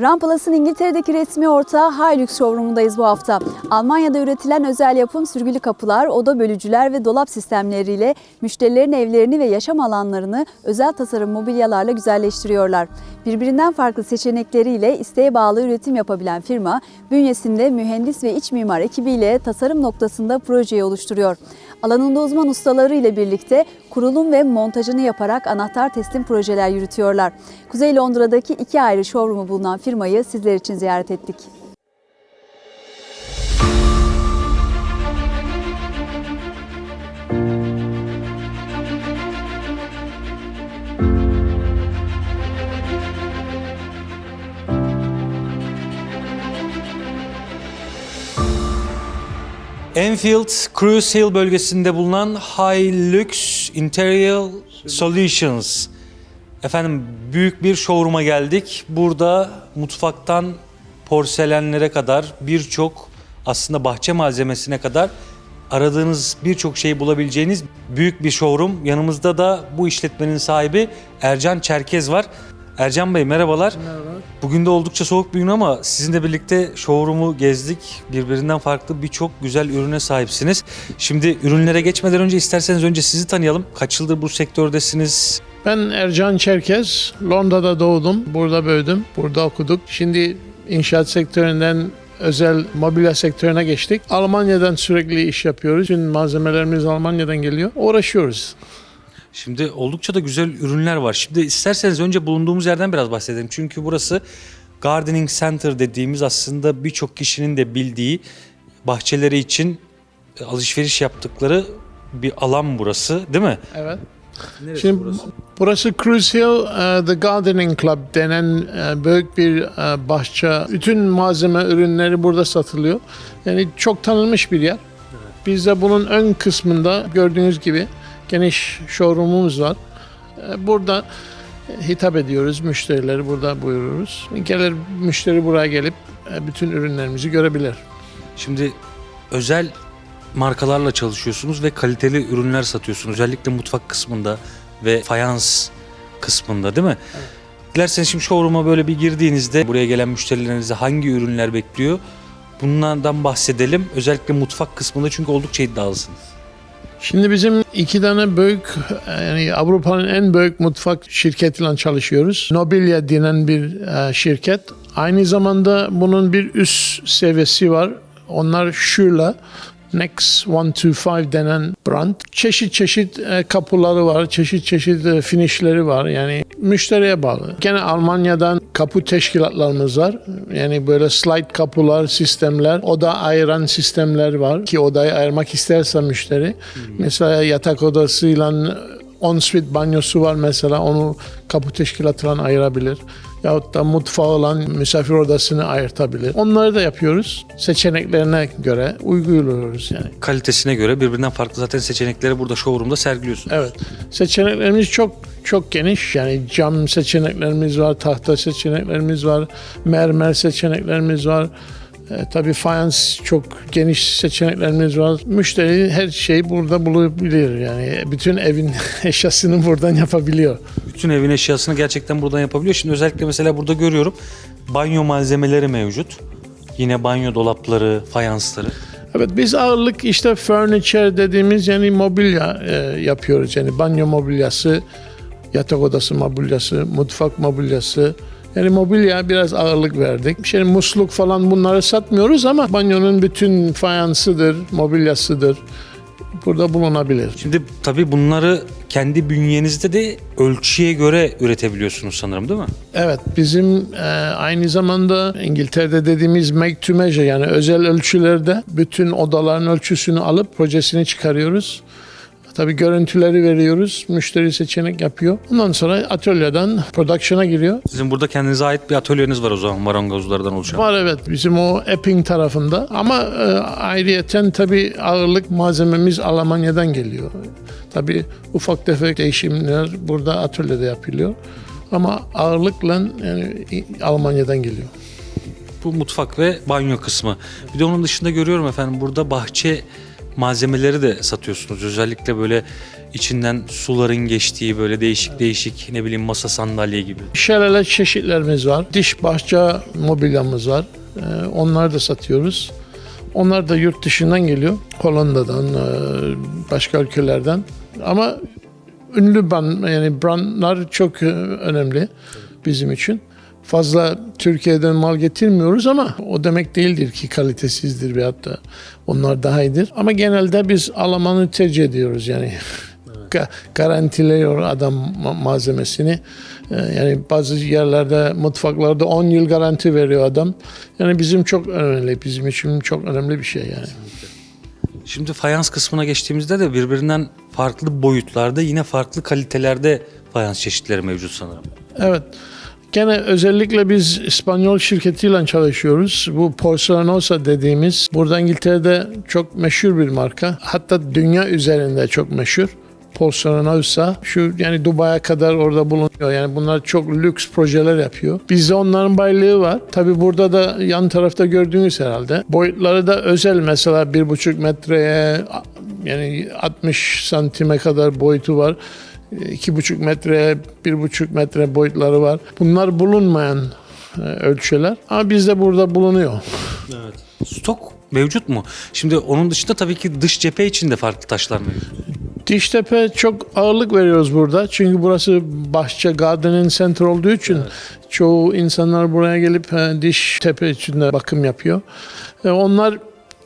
Rampalas'ın İngiltere'deki resmi ortağı Hilux showroomundayız bu hafta. Almanya'da üretilen özel yapım sürgülü kapılar, oda bölücüler ve dolap sistemleriyle müşterilerin evlerini ve yaşam alanlarını özel tasarım mobilyalarla güzelleştiriyorlar. Birbirinden farklı seçenekleriyle isteğe bağlı üretim yapabilen firma, bünyesinde mühendis ve iç mimar ekibiyle tasarım noktasında projeyi oluşturuyor. Alanında uzman ustaları ile birlikte kurulum ve montajını yaparak anahtar teslim projeler yürütüyorlar. Kuzey Londra'daki iki ayrı showroom'u bulunan firmayı sizler için ziyaret ettik. Enfield Cruise Hill bölgesinde bulunan Hilux Interior Solutions. Efendim büyük bir showroom'a geldik. Burada mutfaktan porselenlere kadar birçok aslında bahçe malzemesine kadar aradığınız birçok şeyi bulabileceğiniz büyük bir showroom. Yanımızda da bu işletmenin sahibi Ercan Çerkez var. Ercan Bey merhabalar. Bugün de oldukça soğuk bir gün ama sizinle birlikte showroom'u gezdik. Birbirinden farklı birçok güzel ürüne sahipsiniz. Şimdi ürünlere geçmeden önce isterseniz önce sizi tanıyalım. Kaç yıldır bu sektördesiniz? Ben Ercan Çerkez. Londra'da doğdum. Burada büyüdüm. Burada okuduk. Şimdi inşaat sektöründen özel mobilya sektörüne geçtik. Almanya'dan sürekli iş yapıyoruz. Bütün malzemelerimiz Almanya'dan geliyor. Uğraşıyoruz. Şimdi oldukça da güzel ürünler var. Şimdi isterseniz önce bulunduğumuz yerden biraz bahsedelim. Çünkü burası Gardening Center dediğimiz aslında birçok kişinin de bildiği bahçeleri için alışveriş yaptıkları bir alan burası değil mi? Evet. Şimdi burası Cruise Hill e, The Gardening Club denen e, büyük bir e, bahçe. Bütün malzeme ürünleri burada satılıyor. Yani çok tanınmış bir yer. Biz de bunun ön kısmında gördüğünüz gibi geniş showroomumuz var. E, Burada hitap ediyoruz müşterileri burada buyururuz. Gelir müşteri buraya gelip e, bütün ürünlerimizi görebilir. Şimdi özel markalarla çalışıyorsunuz ve kaliteli ürünler satıyorsunuz. Özellikle mutfak kısmında ve fayans kısmında değil mi? Dilerseniz şimdi showroom'a böyle bir girdiğinizde buraya gelen müşterilerinize hangi ürünler bekliyor? Bunlardan bahsedelim. Özellikle mutfak kısmında çünkü oldukça iddialısınız. Şimdi bizim iki tane büyük yani Avrupa'nın en büyük mutfak şirketiyle çalışıyoruz. Nobilya denen bir e, şirket. Aynı zamanda bunun bir üst seviyesi var. Onlar Schürrle. Next 125 denen brand. Çeşit çeşit e, kapıları var, çeşit çeşit e, finishleri var. Yani müşteriye bağlı. Gene Almanya'dan kapı teşkilatlarımız var. Yani böyle slide kapılar, sistemler, oda ayıran sistemler var ki odayı ayırmak isterse müşteri. Mesela yatak odasıyla ensuite banyosu var mesela onu kapı teşkilatıyla ayırabilir. Yahut da mutfağı olan misafir odasını ayırtabilir. Onları da yapıyoruz. Seçeneklerine göre uyguluyoruz yani. Kalitesine göre birbirinden farklı zaten seçenekleri burada showroom'da sergiliyorsunuz. Evet. Seçeneklerimiz çok çok geniş. Yani cam seçeneklerimiz var, tahta seçeneklerimiz var, mermer seçeneklerimiz var. E, tabii fayans çok geniş seçeneklerimiz var. Müşteri her şeyi burada bulabilir. Yani bütün evin eşyasını buradan yapabiliyor. Bütün evin eşyasını gerçekten buradan yapabiliyor. Şimdi özellikle mesela burada görüyorum banyo malzemeleri mevcut. Yine banyo dolapları, fayansları. Evet biz ağırlık işte furniture dediğimiz yani mobilya e, yapıyoruz. Yani banyo mobilyası, yatak odası mobilyası, mutfak mobilyası. Yani mobilya biraz ağırlık verdik. Şey musluk falan bunları satmıyoruz ama banyonun bütün fayansıdır, mobilyasıdır. Burada bulunabilir. Şimdi tabii bunları kendi bünyenizde de ölçüye göre üretebiliyorsunuz sanırım değil mi? Evet bizim e, aynı zamanda İngiltere'de dediğimiz make to measure yani özel ölçülerde bütün odaların ölçüsünü alıp projesini çıkarıyoruz. Tabii görüntüleri veriyoruz. Müşteri seçenek yapıyor. Ondan sonra atölyeden production'a giriyor. Sizin burada kendinize ait bir atölyeniz var o zaman marangozlardan oluşan. Var evet bizim o Epping tarafında ama e, ayrıyeten tabii ağırlık malzememiz Almanya'dan geliyor. Tabii ufak tefek değişimler burada atölyede yapılıyor. Ama ağırlıkla yani Almanya'dan geliyor. Bu mutfak ve banyo kısmı. Bir de onun dışında görüyorum efendim burada bahçe malzemeleri de satıyorsunuz. Özellikle böyle içinden suların geçtiği böyle değişik değişik ne bileyim masa sandalye gibi. Şelale çeşitlerimiz var. Diş bahçe mobilyamız var. Ee, onları da satıyoruz. Onlar da yurt dışından geliyor. Hollanda'dan, e, başka ülkelerden. Ama ünlü ban, yani brandlar çok e, önemli bizim için. Fazla Türkiye'den mal getirmiyoruz ama o demek değildir ki kalitesizdir veyahut da onlar daha iyidir. Ama genelde biz Alman'ı tercih ediyoruz yani. Ga- garantiliyor adam ma- malzemesini. Ee, Yani bazı yerlerde, mutfaklarda 10 yıl garanti veriyor adam. Yani bizim çok önemli, bizim için çok önemli bir şey yani. Şimdi fayans kısmına geçtiğimizde de birbirinden farklı boyutlarda yine farklı kalitelerde fayans çeşitleri mevcut sanırım. Evet. Gene özellikle biz İspanyol şirketiyle çalışıyoruz. Bu Porcelanosa dediğimiz burada İngiltere'de çok meşhur bir marka. Hatta dünya üzerinde çok meşhur. Porcelanosa şu yani Dubai'ye kadar orada bulunuyor. Yani bunlar çok lüks projeler yapıyor. Bizde onların baylığı var. Tabi burada da yan tarafta gördüğünüz herhalde. Boyutları da özel mesela bir buçuk metreye yani 60 santime kadar boyutu var. İki buçuk metre, bir buçuk metre boyutları var. Bunlar bulunmayan e, ölçüler ama bizde burada bulunuyor. Evet. Stok mevcut mu? Şimdi onun dışında tabii ki dış cephe için de farklı taşlar mevcut. Diştepe çok ağırlık veriyoruz burada. Çünkü burası bahçe, gardening center olduğu için çoğu insanlar buraya gelip e, diş tepe içinde bakım yapıyor. E, onlar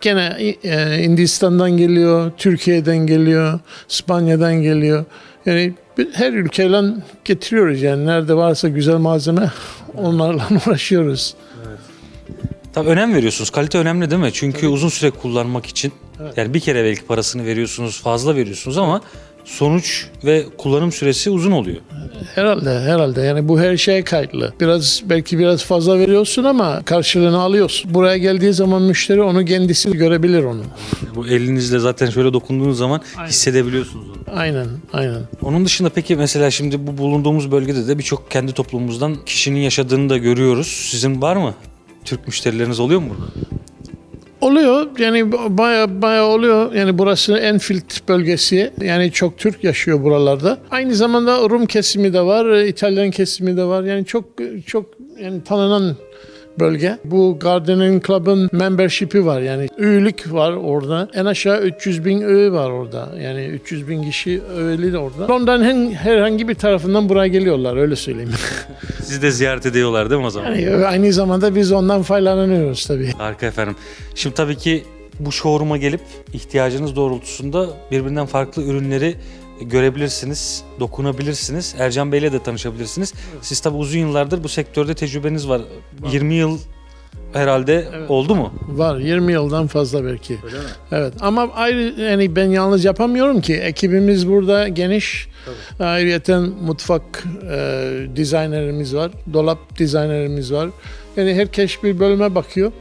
gene Hindistan'dan geliyor, Türkiye'den geliyor, İspanya'dan geliyor. Yani her ülkeyle getiriyoruz yani nerede varsa güzel malzeme onlarla uğraşıyoruz. Tabii önem veriyorsunuz. Kalite önemli değil mi? Çünkü uzun süre kullanmak için yani bir kere belki parasını veriyorsunuz, fazla veriyorsunuz ama sonuç ve kullanım süresi uzun oluyor. Herhalde herhalde yani bu her şeye kayıtlı. Biraz belki biraz fazla veriyorsun ama karşılığını alıyorsun. Buraya geldiği zaman müşteri onu kendisi görebilir onu. Bu elinizle zaten şöyle dokunduğunuz zaman hissedebiliyorsunuz onu. Aynen aynen. Onun dışında peki mesela şimdi bu bulunduğumuz bölgede de birçok kendi toplumumuzdan kişinin yaşadığını da görüyoruz. Sizin var mı? Türk müşterileriniz oluyor mu burada? Oluyor yani baya baya oluyor. Yani burası Enfield bölgesi. Yani çok Türk yaşıyor buralarda. Aynı zamanda Rum kesimi de var, İtalyan kesimi de var. Yani çok çok yani tanınan bölge. Bu Gardening Club'ın membership'i var. Yani üyelik var orada. En aşağı 300 bin üye var orada. Yani 300 bin kişi üyeli de orada. Londra'nın herhangi bir tarafından buraya geliyorlar öyle söyleyeyim. Sizi de ziyaret ediyorlar değil mi o zaman? Yani aynı zamanda biz ondan faydalanıyoruz tabii. Harika efendim. Şimdi tabii ki bu showroom'a gelip ihtiyacınız doğrultusunda birbirinden farklı ürünleri görebilirsiniz, dokunabilirsiniz. Ercan Bey'le de tanışabilirsiniz. Siz tabii uzun yıllardır bu sektörde tecrübeniz var. 20 yıl herhalde oldu mu? Var 20 yıldan fazla belki. Evet ama ayrı yani ben yalnız yapamıyorum ki. Ekibimiz burada geniş. Ayrıca mutfak e, dizaynerimiz var. Dolap dizaynerimiz var. Yani herkes bir bölüme bakıyor.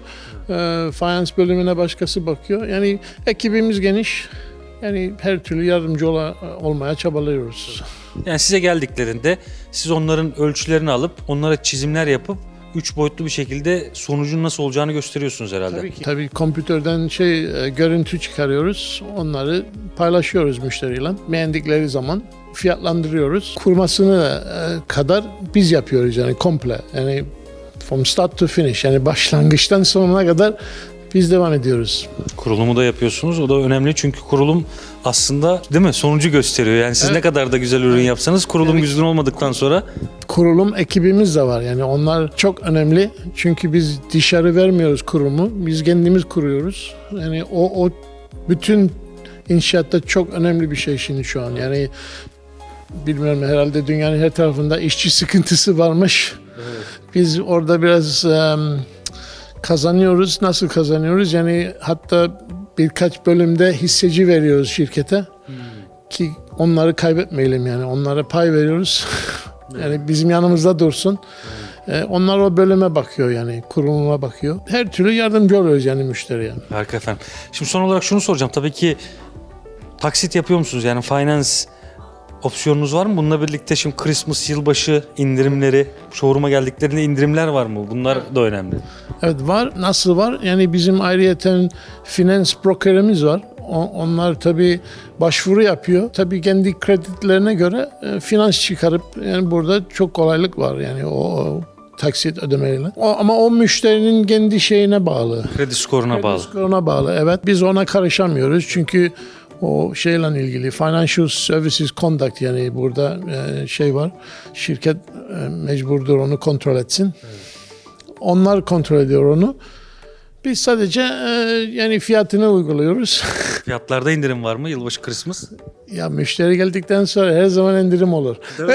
E, fayans bölümüne başkası bakıyor. Yani ekibimiz geniş. Yani her türlü yardımcı ola- olmaya çabalıyoruz. Yani size geldiklerinde siz onların ölçülerini alıp onlara çizimler yapıp üç boyutlu bir şekilde sonucun nasıl olacağını gösteriyorsunuz herhalde. Tabii ki. Tabii kompüterden şey e, görüntü çıkarıyoruz. Onları paylaşıyoruz müşteriyle. Beğendikleri zaman fiyatlandırıyoruz. Kurmasını e, kadar biz yapıyoruz yani komple. Yani from start to finish yani başlangıçtan sonuna kadar biz devam ediyoruz. Kurulumu da yapıyorsunuz. O da önemli çünkü kurulum aslında değil mi sonucu gösteriyor. Yani siz Evet. ne kadar da güzel ürün yapsanız kurulum düzgün olmadıktan sonra Kurulum ekibimiz de var yani onlar çok önemli. Çünkü biz dışarı vermiyoruz kurumu. Biz kendimiz kuruyoruz. Yani o, o bütün inşaatta çok önemli bir şey şimdi şu an. Yani bilmiyorum herhalde dünyanın her tarafında işçi sıkıntısı varmış. Biz orada biraz em, kazanıyoruz. Nasıl kazanıyoruz? Yani hatta birkaç bölümde hisseci veriyoruz şirkete ki onları kaybetmeyelim yani. Onlara pay veriyoruz. yani bizim yanımızda dursun. Ee, onlar o bölüme bakıyor yani kuruluma bakıyor. Her türlü yardımcı oluyoruz yani müşteriye. Harika efendim. Şimdi son olarak şunu soracağım. Tabii ki taksit yapıyor musunuz? Yani finance opsiyonunuz var mı? Bununla birlikte şimdi Christmas yılbaşı indirimleri, showroom'a geldiklerinde indirimler var mı? Bunlar da önemli. Evet var. Nasıl var? Yani bizim ayrıyeten finance brokerimiz var. Onlar tabii başvuru yapıyor. Tabii kendi kredilerine göre e, finans çıkarıp yani burada çok kolaylık var yani o, taksit ödemeyle. O, ama o müşterinin kendi şeyine bağlı. Kredi skoruna bağlı. Skoruna bağlı. Evet biz ona karışamıyoruz çünkü o şeyle ilgili Financial Services Conduct yani burada e, şey var. Şirket e, mecburdur onu kontrol etsin. Onlar kontrol ediyor onu. Biz sadece e, yani fiyatını uyguluyoruz. Fiyatlarda indirim var mı yılbaşı Christmas? ya müşteri geldikten sonra her zaman indirim olur.